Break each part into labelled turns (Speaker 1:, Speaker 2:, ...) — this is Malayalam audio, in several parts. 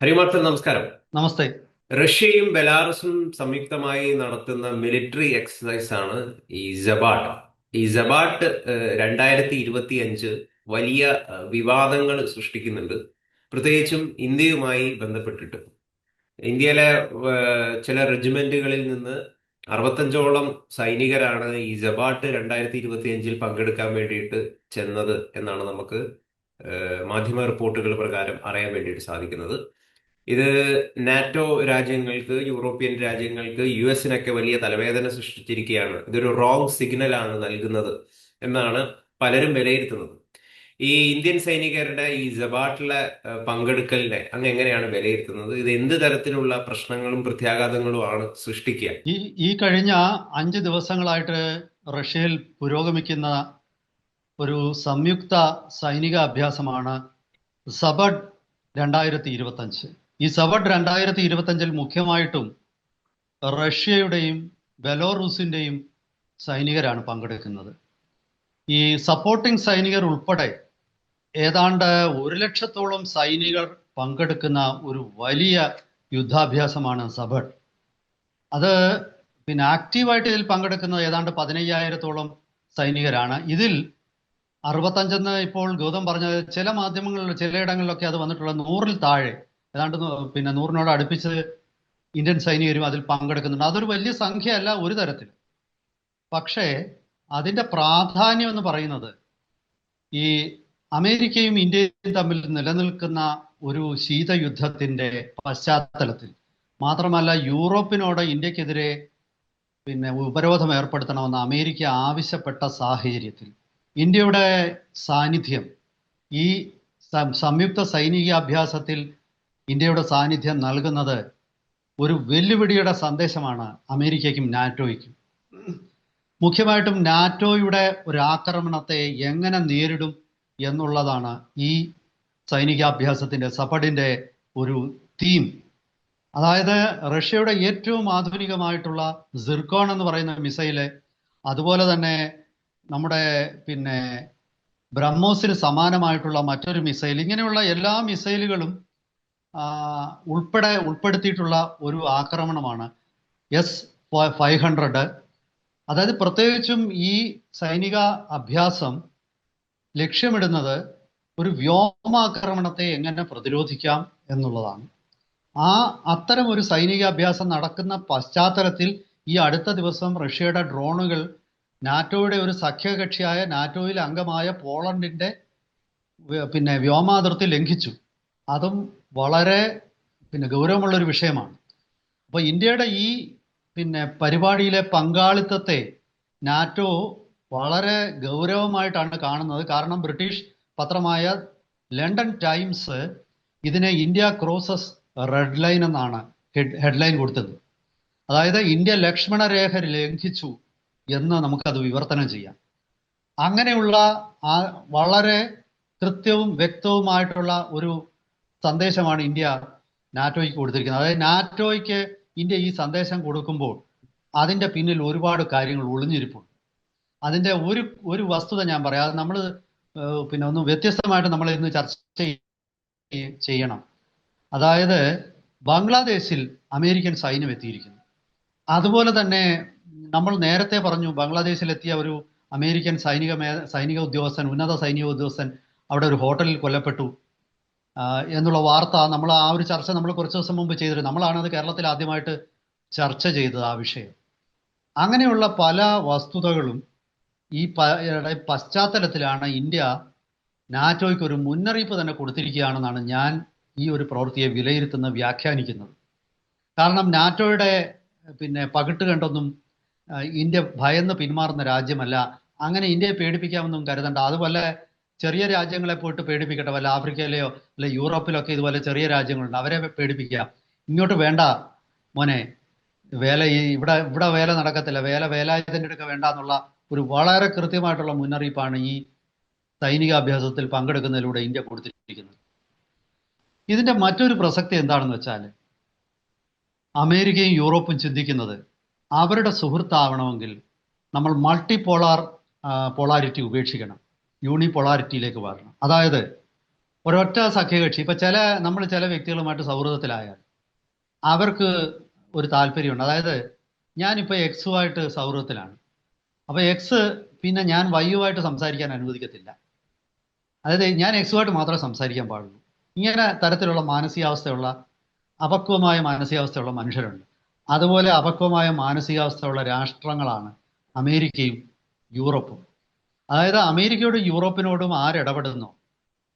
Speaker 1: ഹരിമാർത്തൻ നമസ്കാരം.
Speaker 2: നമസ്തേ.
Speaker 1: റഷ്യയും ബെലാറസും സംയുക്തമായി നടത്തുന്ന മിലിറ്ററി എക്സസൈസ് ആണ് ഈ ജബാട്ട്. ഈ ജബാട്ട് രണ്ടായിരത്തി ഇരുപത്തി അഞ്ച് വലിയ വിവാദങ്ങൾ സൃഷ്ടിക്കുന്നുണ്ട്. പ്രത്യേകിച്ചും ഇന്ത്യയുമായി ബന്ധപ്പെട്ടിട്ട്. ഇന്ത്യയിലെ ചില റെജിമെന്റുകളിൽ നിന്ന് അറുപത്തഞ്ചോളം സൈനികരാണ് ഈ ജബാട്ട് രണ്ടായിരത്തി ഇരുപത്തി അഞ്ചിൽ പങ്കെടുക്കാൻ വേണ്ടിയിട്ട് ചെന്നത് എന്നാണ് നമുക്ക് മാധ്യമ റിപ്പോർട്ടുകൾ പ്രകാരം അറിയാൻ വേണ്ടിയിട്ട് സാധിക്കുന്നത്. ഇത് നാറ്റോ രാജ്യങ്ങൾക്ക് യൂറോപ്യൻ രാജ്യങ്ങൾക്ക് യു എസിനൊക്കെ വലിയ തലവേദന സൃഷ്ടിച്ചിരിക്കുകയാണ്. ഇതൊരു റോങ് സിഗ്നൽ ആണ് നൽകുന്നത് എന്നാണ് പലരും വിലയിരുത്തുന്നത്. ഈ ഇന്ത്യൻ സൈനികരുടെ ഈ ജബാട്ടിലെ പങ്കെടുക്കലിനെ അങ്ങ് എങ്ങനെയാണ് വിലയിരുത്തുന്നത്? ഇത് എന്ത് തരത്തിലുള്ള പ്രശ്നങ്ങളും പ്രത്യാഘാതങ്ങളും ആണ് സൃഷ്ടിക്കുക?
Speaker 2: ഈ ഈ കഴിഞ്ഞ അഞ്ച് ദിവസങ്ങളായിട്ട് റഷ്യയിൽ പുരോഗമിക്കുന്ന ഒരു സംയുക്ത സൈനിക അഭ്യാസമാണ് സബഡ് രണ്ടായിരത്തി ഇരുപത്തഞ്ച്. ഈ സവഡ് രണ്ടായിരത്തി ഇരുപത്തഞ്ചിൽ മുഖ്യമായിട്ടും റഷ്യയുടെയും ബെലോറൂസിന്റെയും സൈനികരാണ് പങ്കെടുക്കുന്നത്. ഈ സപ്പോർട്ടിംഗ് സൈനികർ ഉൾപ്പെടെ ഏതാണ്ട് ഒരു ലക്ഷത്തോളം സൈനികർ പങ്കെടുക്കുന്ന ഒരു വലിയ യുദ്ധാഭ്യാസമാണ് സബഡ് അത് പിന്നെ ആക്റ്റീവായിട്ട് ഇതിൽ പങ്കെടുക്കുന്നത് ഏതാണ്ട് പതിനയ്യായിരത്തോളം സൈനികരാണ്. ഇതിൽ അറുപത്തഞ്ചെന്ന് ഇപ്പോൾ ഗൗതം പറഞ്ഞത് ചില മാധ്യമങ്ങളിൽ ചിലയിടങ്ങളിലൊക്കെ അത് വന്നിട്ടുള്ള നൂറിൽ താഴെ. ഏതാണ്ട് പിന്നെ നൂറിനോട് അടുപ്പിച്ച് ഇന്ത്യൻ സൈനികരും അതിൽ പങ്കെടുക്കുന്നുണ്ട്. അതൊരു വലിയ സംഖ്യയല്ല ഒരു തരത്തിൽ. പക്ഷേ അതിന്റെ പ്രാധാന്യം എന്ന് പറയുന്നത് ഈ അമേരിക്കയും ഇന്ത്യയും തമ്മിൽ നിലനിൽക്കുന്ന ഒരു ശീതയുദ്ധത്തിന്റെ പശ്ചാത്തലത്തിൽ മാത്രമല്ല യൂറോപ്പിനോട് ഇന്ത്യക്കെതിരെ പിന്നെ ഉപരോധം ഏർപ്പെടുത്തണമെന്ന് അമേരിക്ക ആവശ്യപ്പെട്ട സാഹചര്യത്തിൽ ഇന്ത്യയുടെ സാന്നിധ്യം ഈ സംയുക്ത സൈനികാഭ്യാസത്തിൽ ഇന്ത്യയുടെ സാന്നിധ്യം നൽകുന്നത് ഒരു വെല്ലുവിളിയുടെ സന്ദേശമാണ് അമേരിക്കയ്ക്കും നാറ്റോയ്ക്കും. മുഖ്യമായിട്ടും നാറ്റോയുടെ ഒരു ആക്രമണത്തെ എങ്ങനെ നേരിടും എന്നുള്ളതാണ് ഈ സൈനികാഭ്യാസത്തിന്റെ സഫഡിന്റെ ഒരു തീം അതായത് റഷ്യയുടെ ഏറ്റവും ആധുനികമായിട്ടുള്ള സിർക്കോൺ എന്ന് പറയുന്ന മിസൈൽ അതുപോലെ തന്നെ നമ്മുടെ പിന്നെ ബ്രഹ്മോസിന് സമാനമായിട്ടുള്ള മറ്റൊരു മിസൈൽ ഇങ്ങനെയുള്ള എല്ലാ മിസൈലുകളും ഉൾപ്പെടെ ഉൾപ്പെടുത്തിയിട്ടുള്ള ഒരു ആക്രമണമാണ് എസ് ഫൈവ് ഹൺഡ്രഡ് അതായത് പ്രത്യേകിച്ചും ഈ സൈനിക അഭ്യാസം ലക്ഷ്യമിടുന്നത് ഒരു വ്യോമാക്രമണത്തെ എങ്ങനെ പ്രതിരോധിക്കാം എന്നുള്ളതാണ്. ആ അത്തരം ഒരു സൈനികാഭ്യാസം നടക്കുന്ന പശ്ചാത്തലത്തിൽ ഈ അടുത്ത ദിവസം റഷ്യയുടെ ഡ്രോണുകൾ നാറ്റോയുടെ ഒരു സഖ്യകക്ഷിയായ നാറ്റോയിൽ അംഗമായ പോളണ്ടിന്റെ പിന്നെ വ്യോമാതിർത്തി ലംഘിച്ചു. അതും വളരെ പിന്നെ ഗൗരവമുള്ള ഒരു വിഷയമാണ്. അപ്പോൾ ഇന്ത്യയുടെ ഈ പിന്നെ പരിപാടിയിലെ പങ്കാളിത്തത്തെ നാറ്റോ വളരെ ഗൗരവമായിട്ടാണ് കാണുന്നത്. കാരണം ബ്രിട്ടീഷ് പത്രമായ ലണ്ടൻ ടൈംസ് ഇതിനെ ഇന്ത്യ ക്രോസസ് റെഡ് ലൈൻ എന്നാണ് ഹെഡ് ഹെഡ്ലൈൻ കൊടുത്തത്. അതായത് ഇന്ത്യ ലക്ഷ്മണ രേഖ ലംഘിച്ചു എന്ന് നമുക്കത് വിവർത്തനം ചെയ്യാം. അങ്ങനെയുള്ള ആ വളരെ കൃത്യവും വ്യക്തവുമായിട്ടുള്ള ഒരു സന്ദേശമാണ് ഇന്ത്യ നാറ്റോയ്ക്ക് കൊടുത്തിരിക്കുന്നത്. അതായത് നാറ്റോയ്ക്ക് ഇന്ത്യ ഈ സന്ദേശം കൊടുക്കുമ്പോൾ അതിന്റെ പിന്നിൽ ഒരുപാട് കാര്യങ്ങൾ ഒളിഞ്ഞിരിപ്പുണ്ട്. അതിന്റെ ഒരു ഒരു വസ്തുത ഞാൻ പറയാം. അത് നമ്മൾ പിന്നെ ഒന്ന് വ്യത്യസ്തമായിട്ട് നമ്മൾ ഇന്ന് ചർച്ച ചെയ്യണം. അതായത് ബംഗ്ലാദേശിൽ അമേരിക്കൻ സൈന്യം എത്തിയിരിക്കുന്നു. അതുപോലെ തന്നെ നമ്മൾ നേരത്തെ പറഞ്ഞു ബംഗ്ലാദേശിലെത്തിയ ഒരു അമേരിക്കൻ സൈനിക സൈനിക ഉദ്യോഗസ്ഥൻ ഉന്നത സൈനിക ഉദ്യോഗസ്ഥൻ അവിടെ ഒരു ഹോട്ടലിൽ കൊല്ലപ്പെട്ടു. എന്നുള്ള വാർത്ത നമ്മൾ ആ ഒരു ചർച്ച നമ്മൾ കുറച്ച് ദിവസം മുമ്പ് ചെയ്തിരുന്നു. നമ്മളാണ് അത് കേരളത്തിൽ ആദ്യമായിട്ട് ചർച്ച ചെയ്തത് ആ വിഷയം. അങ്ങനെയുള്ള പല വസ്തുതകളും ഈ പശ്ചാത്തലത്തിലാണ് ഇന്ത്യ നാറ്റോയ്ക്ക് ഒരു മുന്നറിയിപ്പ് തന്നെ കൊടുത്തിരിക്കുകയാണെന്നാണ് ഞാൻ ഈ ഒരു പ്രവൃത്തിയെ വിലയിരുത്തുന്ന വ്യാഖ്യാനിക്കുന്നത്. കാരണം നാറ്റോയുടെ പിന്നെ പകിട്ട് കണ്ടൊന്നും ഇന്ത്യ ഭയന്ന് പിന്മാറുന്ന രാജ്യമല്ല. അങ്ങനെ ഇന്ത്യയെ പേടിപ്പിക്കാമെന്നും കരുതണ്ട. അതുപോലെ ചെറിയ രാജ്യങ്ങളെ പോയിട്ട് പേടിപ്പിക്കട്ടെ വല്ല ആഫ്രിക്കയിലെയോ അല്ലെ യൂറോപ്പിലൊക്കെ ഇതുപോലെ ചെറിയ രാജ്യങ്ങളുണ്ട് അവരെ പേടിപ്പിക്കുക ഇങ്ങോട്ട് വേണ്ട മോനെ വേല ഈ ഇവിടെ ഇവിടെ വേല നടക്കത്തില്ല വേല വേലായുധന്റെ അടുക്ക വേണ്ട എന്നുള്ള ഒരു വളരെ കൃത്യമായിട്ടുള്ള മുന്നറിയിപ്പാണ് ഈ സൈനികാഭ്യാസത്തിൽ പങ്കെടുക്കുന്നതിലൂടെ ഇന്ത്യ കൊടുത്തിരിക്കുന്നത്. ഇതിന്റെ മറ്റൊരു പ്രസക്തി എന്താണെന്ന് വെച്ചാൽ അമേരിക്കയും യൂറോപ്പും ചിന്തിക്കുന്നത് അവരുടെ സുഹൃത്താവണമെങ്കിൽ നമ്മൾ മൾട്ടി പോളാർ പോളാരിറ്റി ഉപേക്ഷിക്കണം. യൂണിപോളാരിറ്റിയിലേക്ക് വരണം അതായത് ഒരൊറ്റ സഖ്യകക്ഷി ഇപ്പൊ ചില നമ്മൾ ചില വ്യക്തികളുമായിട്ട് സൗഹൃദത്തിലായാൽ അവർക്ക് ഒരു താല്പര്യമുണ്ട്. അതായത് ഞാനിപ്പോ എക്സുമായിട്ട് സൗഹൃദത്തിലാണ്. അപ്പോൾ എക്സ് പിന്നെ ഞാൻ വൈയുമായിട്ട് സംസാരിക്കാൻ അനുവദിക്കത്തില്ല. അതായത് ഞാൻ എക്സുമായിട്ട് മാത്രമേ സംസാരിക്കാൻ പാടുള്ളൂ. ഇങ്ങനെ തരത്തിലുള്ള മാനസികാവസ്ഥയുള്ള അപക്വമായ മാനസികാവസ്ഥയുള്ള മനുഷ്യരുണ്ട്. അതുപോലെ അപക്വമായ മാനസികാവസ്ഥയുള്ള രാഷ്ട്രങ്ങളാണ് അമേരിക്കയും യൂറോപ്പും. അതായത് അമേരിക്കയോടും യൂറോപ്പിനോടും ആരിടപെടുന്നു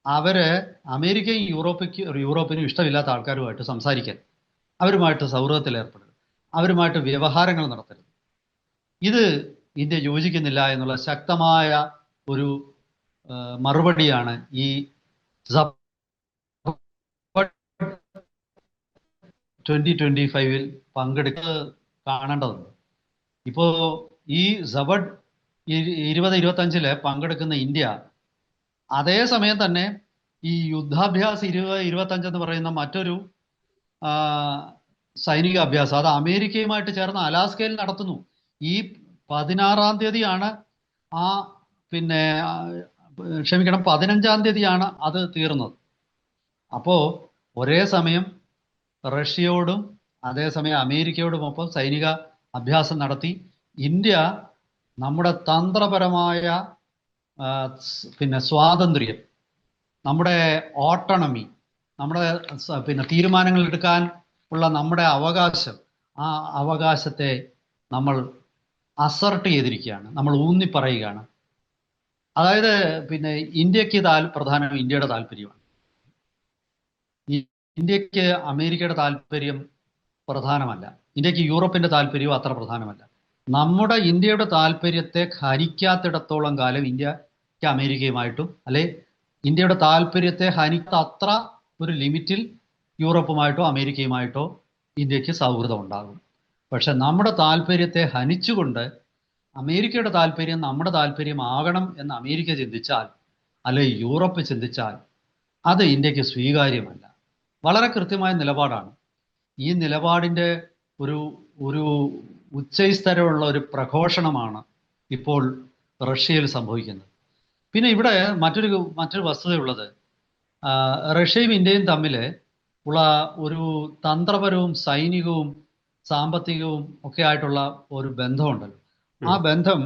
Speaker 2: അവർ അമേരിക്കയും യൂറോപ്പിക്ക് യൂറോപ്പിനും ഇഷ്ടമില്ലാത്ത ആൾക്കാരുമായിട്ട് സംസാരിക്കാൻ അവരുമായിട്ട് സൗഹൃദത്തിൽ ഏർപ്പെടരുത് അവരുമായിട്ട് വ്യവഹാരങ്ങൾ നടത്തരുത് ഇത് ഇന്ത്യ യോജിക്കുന്നില്ല എന്നുള്ള ശക്തമായ ഒരു മറുപടിയാണ് ഈ ട്വന്റി ട്വന്റി ഫൈവിൽ പങ്കെടുക്കുന്നത് കാണേണ്ടതുണ്ട്. ഇപ്പോ ഈ സബഡ് ഇരുപത് ഇരുപത്തഞ്ചിൽ പങ്കെടുക്കുന്ന ഇന്ത്യ അതേ സമയം തന്നെ ഈ യുദ്ധാഭ്യാസ് ഇരുപത് ഇരുപത്തഞ്ച് എന്ന് പറയുന്ന മറ്റൊരു സൈനിക അഭ്യാസം അത് അമേരിക്കയുമായിട്ട് ചേർന്ന് അലാസ്കയിൽ നടത്തുന്നു. ഈ പതിനാറാം തീയതിയാണ് ആ പിന്നെ ക്ഷമിക്കണം പതിനഞ്ചാം തീയതിയാണ് അത് തീർന്നത്. അപ്പോ ഒരേ സമയം റഷ്യയോടും അതേസമയം അമേരിക്കയോടുമൊപ്പം സൈനിക അഭ്യാസം നടത്തി. ഇന്ത്യ നമ്മുടെ തന്ത്രപരമായ പിന്നെ സ്വാതന്ത്ര്യം നമ്മുടെ ഓട്ടണമി നമ്മുടെ പിന്നെ തീരുമാനങ്ങൾ എടുക്കാൻ ഉള്ള നമ്മുടെ അവകാശം ആ അവകാശത്തെ നമ്മൾ അസർട്ട് ചെയ്തിരിക്കുകയാണ് നമ്മൾ ഊന്നി പറയുകയാണ്. അതായത് പിന്നെ ഇന്ത്യയ്ക്ക് താൽ പ്രധാനം ഇന്ത്യയുടെ താല്പര്യമാണ്. ഇന്ത്യയ്ക്ക് അമേരിക്കയുടെ താല്പര്യം പ്രധാനമല്ല. ഇന്ത്യയ്ക്ക് യൂറോപ്പിന്റെ താല്പര്യവും അത്ര പ്രധാനമല്ല. നമ്മുടെ ഇന്ത്യയുടെ താല്പര്യത്തെ ഹനിക്കാത്തിടത്തോളം കാലം ഇന്ത്യയ്ക്ക് അമേരിക്കയുമായിട്ടും അല്ലെ ഇന്ത്യയുടെ താല്പര്യത്തെ ഹനിക്കാത്ത അത്ര ഒരു ലിമിറ്റിൽ യൂറോപ്പുമായിട്ടോ അമേരിക്കയുമായിട്ടോ ഇന്ത്യയ്ക്ക് സൗഹൃദം ഉണ്ടാകും പക്ഷെ നമ്മുടെ താല്പര്യത്തെ ഹനിച്ചുകൊണ്ട് അമേരിക്കയുടെ താല്പര്യം നമ്മുടെ താല്പര്യമാകണം എന്ന് അമേരിക്ക ചിന്തിച്ചാൽ അല്ലെ യൂറോപ്പ് ചിന്തിച്ചാൽ അത് ഇന്ത്യയ്ക്ക് സ്വീകാര്യമല്ല. വളരെ കൃത്യമായ നിലപാടാണ്. ഈ നിലപാടിന്റെ ഒരു ഒരു ഉച്ചസ്ഥരമുള്ള ഒരു പ്രഘോഷണമാണ് ഇപ്പോൾ റഷ്യയിൽ സംഭവിക്കുന്നത്. പിന്നെ ഇവിടെ മറ്റൊരു മറ്റൊരു വസ്തുതയുള്ളത്. റഷ്യയും ഇന്ത്യയും തമ്മിൽ ഉള്ള ഒരു തന്ത്രപരവും സൈനികവും സാമ്പത്തികവും ഒക്കെ ആയിട്ടുള്ള ഒരു ബന്ധമുണ്ടല്ലോ. ആ ബന്ധം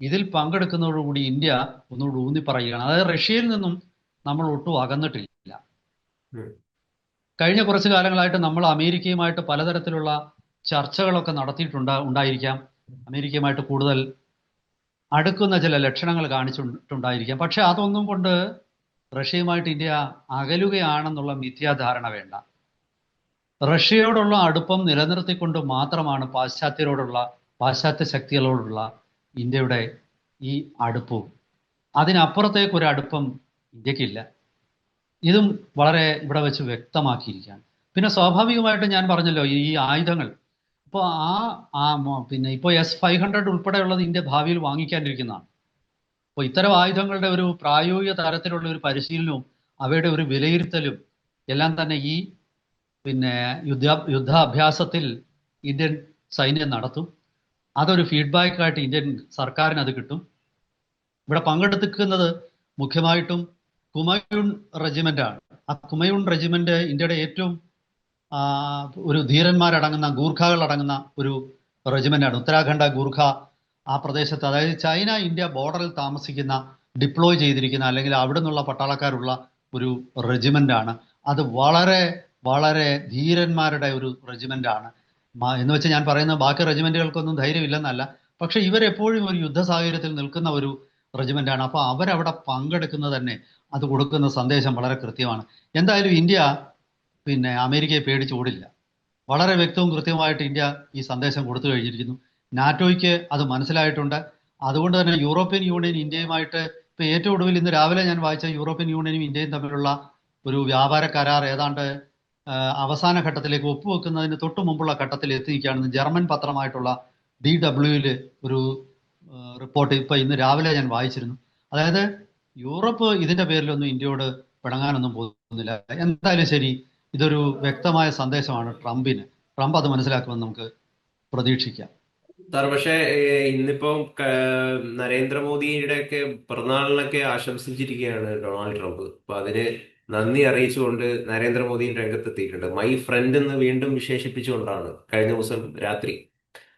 Speaker 2: ഇതിൽ പങ്കെടുക്കുന്നതോടുകൂടി ഇന്ത്യ ഒന്നുകൂടി ഊന്നി പറയുകയാണ്. അതായത് റഷ്യയിൽ നിന്നും നമ്മൾ ഒട്ടും അകന്നിട്ടില്ല. കഴിഞ്ഞ കുറച്ച് കാലങ്ങളായിട്ട് നമ്മൾ അമേരിക്കയുമായിട്ട് പലതരത്തിലുള്ള ചർച്ചകളൊക്കെ നടത്തിയിട്ടുണ്ട് ഉണ്ടായിരിക്കാം. അമേരിക്കയുമായിട്ട് കൂടുതൽ അടുക്കുന്ന ചില ലക്ഷണങ്ങൾ കാണിച്ചിട്ടുണ്ടായിരിക്കാം. പക്ഷെ അതൊന്നും കൊണ്ട് റഷ്യയുമായിട്ട് ഇന്ത്യ അകലുകയാണെന്നുള്ള മിഥ്യാധാരണ വേണ്ട. റഷ്യയോടുള്ള അടുപ്പം നിലനിർത്തിക്കൊണ്ട് മാത്രമാണ് പാശ്ചാത്യരോടുള്ള പാശ്ചാത്യ ശക്തികളോടുള്ള ഇന്ത്യയുടെ ഈ അടുപ്പവും അതിനപ്പുറത്തേക്ക് ഒരു അടുപ്പം ഇന്ത്യക്കില്ല. ഇതും വളരെ ഇവിടെ വെച്ച് വ്യക്തമാക്കിയിരിക്കുകയാണ്. പിന്നെ സ്വാഭാവികമായിട്ടും ഞാൻ പറഞ്ഞല്ലോ ഈ ആയുധങ്ങൾ ഇപ്പോൾ ആ ആ പിന്നെ ഇപ്പോൾ എസ് ഫൈവ് ഹൺഡ്രഡ് ഉൾപ്പെടെയുള്ളത് ഇന്ത്യ ഭാവിയിൽ വാങ്ങിക്കാനിരിക്കുന്നതാണ്. അപ്പോൾ ഇത്തരം ആയുധങ്ങളുടെ ഒരു പ്രായോഗിക തരത്തിലുള്ള ഒരു പരിശീലനവും അവയുടെ ഒരു വിലയിരുത്തലും എല്ലാം തന്നെ ഈ പിന്നെ യുദ്ധ യുദ്ധാഭ്യാസത്തിൽ ഇന്ത്യൻ സൈന്യം നടത്തും. അതൊരു ഫീഡ്ബാക്കായിട്ട് ഇന്ത്യൻ സർക്കാരിന് അത് കിട്ടും. ഇവിടെ പങ്കെടുത്തിക്കുന്നത് മുഖ്യമായിട്ടും കുമയൂൺ റെജിമെന്റ് ആണ് ആ കുമയൂൺ റെജിമെന്റ് ഇന്ത്യയുടെ ഏറ്റവും ഒരു ധീരന്മാരടങ്ങുന്ന ഗൂർഖകൾ അടങ്ങുന്ന ഒരു റെജിമെന്റാണ് ഉത്തരാഖണ്ഡ ഗൂർഖ ആ പ്രദേശത്ത് അതായത് ചൈന ഇന്ത്യ ബോർഡറിൽ താമസിക്കുന്ന ഡിപ്ലോയ് ചെയ്തിരിക്കുന്ന അല്ലെങ്കിൽ അവിടെ നിന്നുള്ള പട്ടാളക്കാരുള്ള ഒരു റെജിമെന്റ് ആണ് അത് വളരെ വളരെ ധീരന്മാരുടെ ഒരു റെജിമെന്റ് ആണ് എന്ന് വെച്ചാൽ ഞാൻ പറയുന്ന ബാക്കി റെജിമെന്റുകൾക്കൊന്നും ധൈര്യമില്ലെന്നല്ല. പക്ഷെ ഇവരെപ്പോഴും ഒരു യുദ്ധ സാഹചര്യത്തിൽ നിൽക്കുന്ന ഒരു റെജിമെന്റ് ആണ് അപ്പോൾ അവരവിടെ പങ്കെടുക്കുന്നത് തന്നെ അത് കൊടുക്കുന്ന സന്ദേശം വളരെ കൃത്യമാണ്. എന്തായാലും ഇന്ത്യ പിന്നെ അമേരിക്കയെ പേടിച്ച് ഓടില്ല. വളരെ വ്യക്തവും കൃത്യവുമായിട്ട് ഇന്ത്യ ഈ സന്ദേശം കൊടുത്തു കഴിഞ്ഞിരിക്കുന്നു. നാറ്റോയ്ക്ക് അത് മനസ്സിലായിട്ടുണ്ട്. അതുകൊണ്ട് തന്നെ യൂറോപ്യൻ യൂണിയൻ ഇന്ത്യയുമായിട്ട് ഇപ്പൊ ഏറ്റവും ഒടുവിൽ ഇന്ന് രാവിലെ ഞാൻ വായിച്ച യൂറോപ്യൻ യൂണിയനും ഇന്ത്യയും തമ്മിലുള്ള ഒരു വ്യാപാര കരാർ ഏതാണ്ട് അവസാന ഘട്ടത്തിലേക്ക് ഒപ്പുവെക്കുന്നതിന് തൊട്ടു മുമ്പുള്ള ഘട്ടത്തിൽ എത്തിയിരിക്കുകയാണെന്ന് ജർമ്മൻ പത്രമായിട്ടുള്ള ഡി ഡബ്ല്യുവിൽ ഒരു റിപ്പോർട്ട് ഇപ്പൊ ഇന്ന് രാവിലെ ഞാൻ വായിച്ചിരുന്നു. അതായത് യൂറോപ്പ് ഇതിന്റെ പേരിലൊന്നും ഇന്ത്യയോട് പിണങ്ങാനൊന്നും പോകുന്നില്ല. എന്തായാലും ശരി ഇതൊരു വ്യക്തമായ സന്ദേശമാണ് ട്രംപിന്. ട്രംപ് അത് മനസ്സിലാക്കുമെന്ന് നമുക്ക് പ്രതീക്ഷിക്കാം.
Speaker 1: സാർ പക്ഷേ ഇന്നിപ്പോ നരേന്ദ്രമോദിയുടെ ഒക്കെ പിറന്നാളിനൊക്കെ ആശംസിച്ചിരിക്കുകയാണ് ഡൊണാൾഡ് ട്രംപ്. അപ്പൊ അതിന് നന്ദി അറിയിച്ചുകൊണ്ട് നരേന്ദ്രമോദിയും രംഗത്തെത്തിയിട്ടുണ്ട്. മൈ ഫ്രണ്ട് എന്ന് വീണ്ടും വിശേഷിപ്പിച്ചുകൊണ്ടാണ് കഴിഞ്ഞ ദിവസം രാത്രി.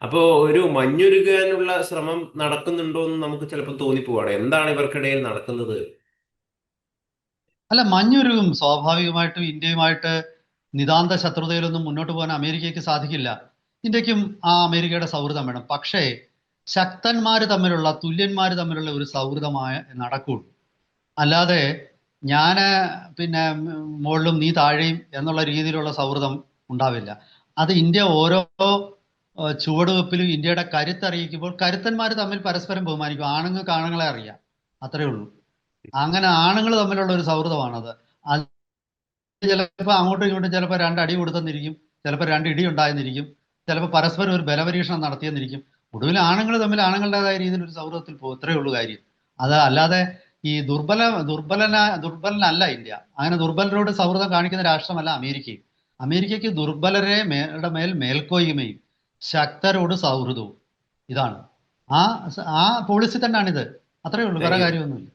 Speaker 1: അപ്പോ ഒരു മഞ്ഞുരുകാനുള്ള ശ്രമം നടക്കുന്നുണ്ടോ എന്ന് നമുക്ക് ചിലപ്പോൾ തോന്നിപ്പോവാണ്. എന്താണ് ഇവർക്കിടയിൽ നടക്കുന്നത്?
Speaker 2: അല്ല മഞ്ഞുരുകും. സ്വാഭാവികമായിട്ടും ഇന്ത്യയുമായിട്ട് നിതാന്ത ശത്രുതയിലൊന്നും മുന്നോട്ട് പോകാൻ അമേരിക്കയ്ക്ക് സാധിക്കില്ല. ഇന്ത്യക്കും ആ അമേരിക്കയുടെ സൗഹൃദം വേണം. പക്ഷേ ശക്തന്മാർ തമ്മിലുള്ള തുല്യന്മാർ തമ്മിലുള്ള ഒരു സൗഹൃദമായ നടക്കുള്ളൂ അല്ലാതെ ഞാൻ പിന്നെ മുകളിലും നീ താഴെയും എന്നുള്ള രീതിയിലുള്ള സൗഹൃദം ഉണ്ടാവില്ല. അത് ഇന്ത്യ ഓരോ ചുവടുവെപ്പിലും ഇന്ത്യയുടെ കരുത്തറിയിക്കുമ്പോൾ കരുത്തന്മാർ തമ്മിൽ പരസ്പരം ബഹുമാനിക്കും. ആണുങ്ങൾക്ക് ആണുങ്ങളെ അറിയാം. അത്രയേ ഉള്ളൂ. അങ്ങനെ ആണുങ്ങൾ തമ്മിലുള്ള ഒരു സൗഹൃദമാണത്. അത് ചിലപ്പോൾ അങ്ങോട്ടും ഇങ്ങോട്ടും ചിലപ്പോൾ രണ്ട് അടി കൊടുത്തെന്നിരിക്കും ചിലപ്പോൾ രണ്ട് ഇടി ഉണ്ടായെന്നിരിക്കും ചിലപ്പോൾ പരസ്പരം ഒരു ബലപരീക്ഷണം നടത്തിയെന്നിരിക്കും. ഒടുവിൽ ആണുങ്ങൾ തമ്മിൽ ആണുങ്ങളുടേതായ രീതിയിൽ ഒരു സൗഹൃദത്തിൽ പോകും. ഇത്രയേ ഉള്ളൂ കാര്യം. അത് അല്ലാതെ ഈ ദുർബല ദുർബലന ദുർബലനല്ല ഇന്ത്യ. അങ്ങനെ ദുർബലരോട് സൗഹൃദം കാണിക്കുന്ന രാഷ്ട്രമല്ല അമേരിക്കയും അമേരിക്കയ്ക്ക് ദുർബലരെ മേടെ മേൽ മേൽക്കോയ്മയും ശക്തരോട് സൗഹൃദവും. ഇതാണ്. ആ ആ പോളിസി തന്നെയാണിത്. അത്രയേ ഉള്ളൂ. വേറെ കാര്യമൊന്നുമില്ല.